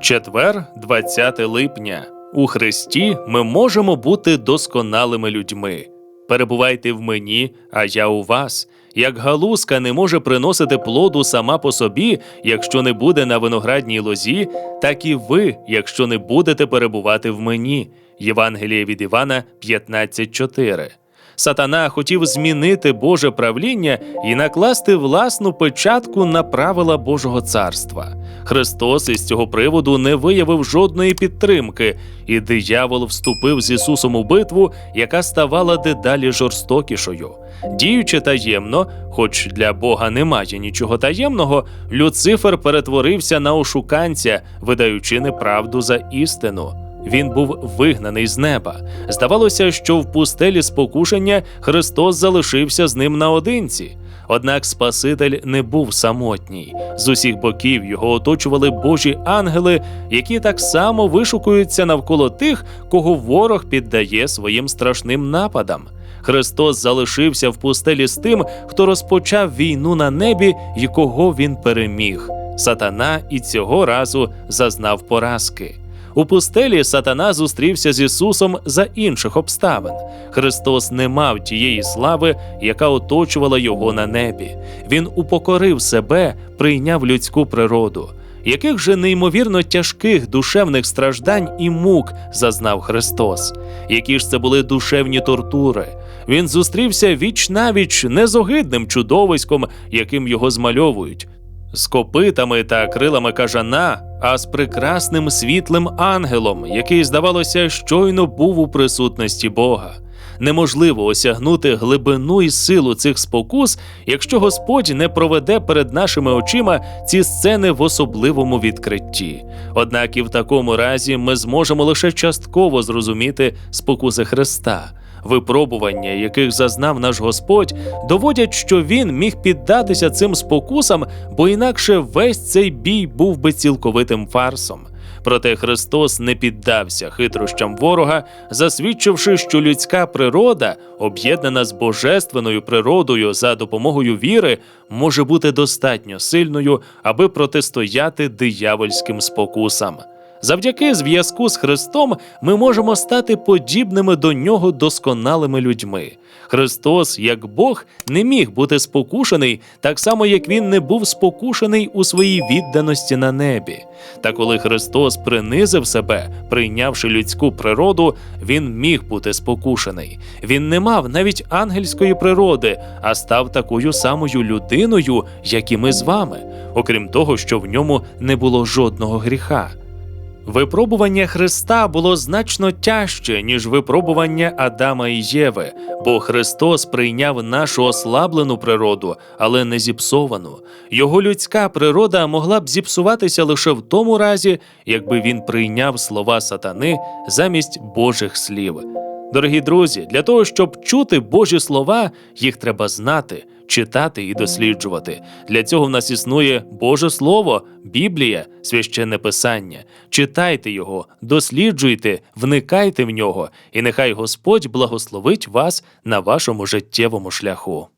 Четвер, 20 липня. У Христі ми можемо бути досконалими людьми. Перебувайте в мені, а я у вас. Як галузка не може приносити плоду сама по собі, якщо не буде на виноградній лозі, так і ви, якщо не будете перебувати в мені. Євангеліє від Івана 15.4. Сатана хотів змінити Боже правління і накласти власну печатку на правила Божого царства. Христос із цього приводу не виявив жодної підтримки, і диявол вступив з Ісусом у битву, яка ставала дедалі жорстокішою. Діючи таємно, хоч для Бога немає нічого таємного, Люцифер перетворився на ошуканця, видаючи неправду за істину. Він був вигнаний з неба. Здавалося, що в пустелі спокушення Христос залишився з ним наодинці. Однак Спаситель не був самотній. З усіх боків його оточували Божі ангели, які так само вишукуються навколо тих, кого ворог піддає своїм страшним нападам. Христос залишився в пустелі з тим, хто розпочав війну на небі і кого він переміг. Сатана і цього разу зазнав поразки. У пустелі сатана зустрівся з Ісусом за інших обставин. Христос не мав тієї слави, яка оточувала його на небі. Він упокорив себе, прийняв людську природу. Яких же неймовірно тяжких душевних страждань і мук зазнав Христос? Які ж це були душевні тортури? Він зустрівся віч навіч не з огидним чудовиськом, яким його змальовують, з копитами та крилами кажана, а з прекрасним світлим ангелом, який, здавалося, щойно був у присутності Бога. Неможливо осягнути глибину і силу цих спокус, якщо Господь не проведе перед нашими очима ці сцени в особливому відкритті. Однак і в такому разі ми зможемо лише частково зрозуміти спокуси Христа. Випробування, яких зазнав наш Господь, доводять, що він міг піддатися цим спокусам, бо інакше весь цей бій був би цілковитим фарсом. Проте Христос не піддався хитрощам ворога, засвідчивши, що людська природа, об'єднана з божественною природою за допомогою віри, може бути достатньо сильною, аби протистояти диявольським спокусам. Завдяки зв'язку з Христом ми можемо стати подібними до нього досконалими людьми. Христос, як Бог, не міг бути спокушений, так само як він не був спокушений у своїй відданості на небі. Та коли Христос принизив себе, прийнявши людську природу, він міг бути спокушений. Він не мав навіть ангельської природи, а став такою самою людиною, як і ми з вами, окрім того, що в ньому не було жодного гріха. Випробування Христа було значно тяжче, ніж випробування Адама і Єви, бо Христос прийняв нашу ослаблену природу, але не зіпсовану. Його людська природа могла б зіпсуватися лише в тому разі, якби він прийняв слова сатани замість Божих слів. Дорогі друзі, для того, щоб чути Божі слова, їх треба знати, читати і досліджувати. Для цього в нас існує Боже Слово, Біблія, священне писання. Читайте його, досліджуйте, вникайте в нього, і нехай Господь благословить вас на вашому життєвому шляху.